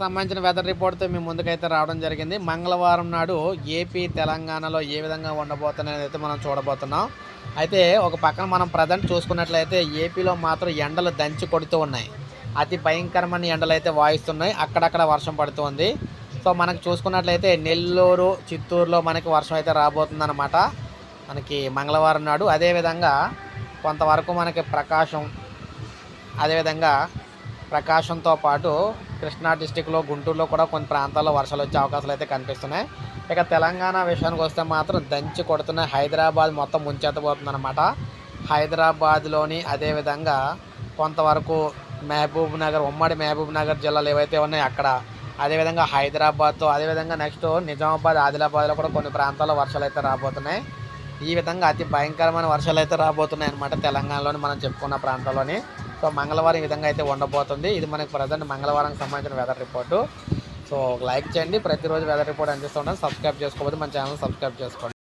సంబంధించిన వెదర్ రిపోర్ట్తో మేము ముందుకైతే రావడం జరిగింది. మంగళవారం నాడు ఏపీ తెలంగాణలో ఏ విధంగా ఉండబోతున్నది అయితే మనం చూడబోతున్నాం. అయితే ఒక పక్కన మనం ప్రజెంట్ చూసుకున్నట్లయితే ఏపీలో మాత్రం ఎండలు దంచి కొడుతూ ఉన్నాయి. అతి భయంకరమైన ఎండలు అయితే వాయిస్తున్నాయి. అక్కడక్కడ వర్షం పడుతుంది సో మనకు చూసుకున్నట్లయితే నెల్లూరు చిత్తూరులో మనకి వర్షం అయితే రాబోతుందన్నమాట. మనకి మంగళవారం నాడు. అదేవిధంగా కొంతవరకు మనకి ప్రకాశం అదేవిధంగా ప్రకాశంతో పాటు కృష్ణా డిస్టిక్లో గుంటూరులో కూడా కొన్ని ప్రాంతాల్లో వర్షాలు వచ్చే అవకాశాలు అయితే కనిపిస్తున్నాయి. ఇక తెలంగాణ విషయానికి వస్తే మాత్రం దంచి కొడుతున్న హైదరాబాద్ మొత్తం ముంచెత్తబోతుందన్నమాట. హైదరాబాద్లోని అదేవిధంగా కొంతవరకు మహబూబ్ నగర్ ఉమ్మడి మహబూబ్ నగర్ జిల్లాలు ఏవైతే ఉన్నాయో అక్కడ. అదేవిధంగా హైదరాబాద్తో అదేవిధంగా నెక్స్ట్ నిజామాబాద్ ఆదిలాబాద్లో కూడా కొన్ని ప్రాంతాల్లో వర్షాలు అయితే రాబోతున్నాయి. ఈ విధంగా అతి భయంకరమైన వర్షాలు అయితే రాబోతున్నాయి అనమాట తెలంగాణలోని మనం చెప్పుకున్న ప్రాంతంలోని. సో మంగళవారం ఈ విధంగా అయితే ఉండబోతుంది. ఇది మనకి ప్రజెంట్ మంగళవారం సంబంధించిన వెదర్ రిపోర్టు సో లైక్ చేయండి. ప్రతిరోజు వెదర్ రిపోర్ట్ అందిస్తుంటాను సబ్స్క్రైబ్ చేసుకోకపోతే మన ఛానల్ సబ్స్క్రైబ్ చేసుకోండి.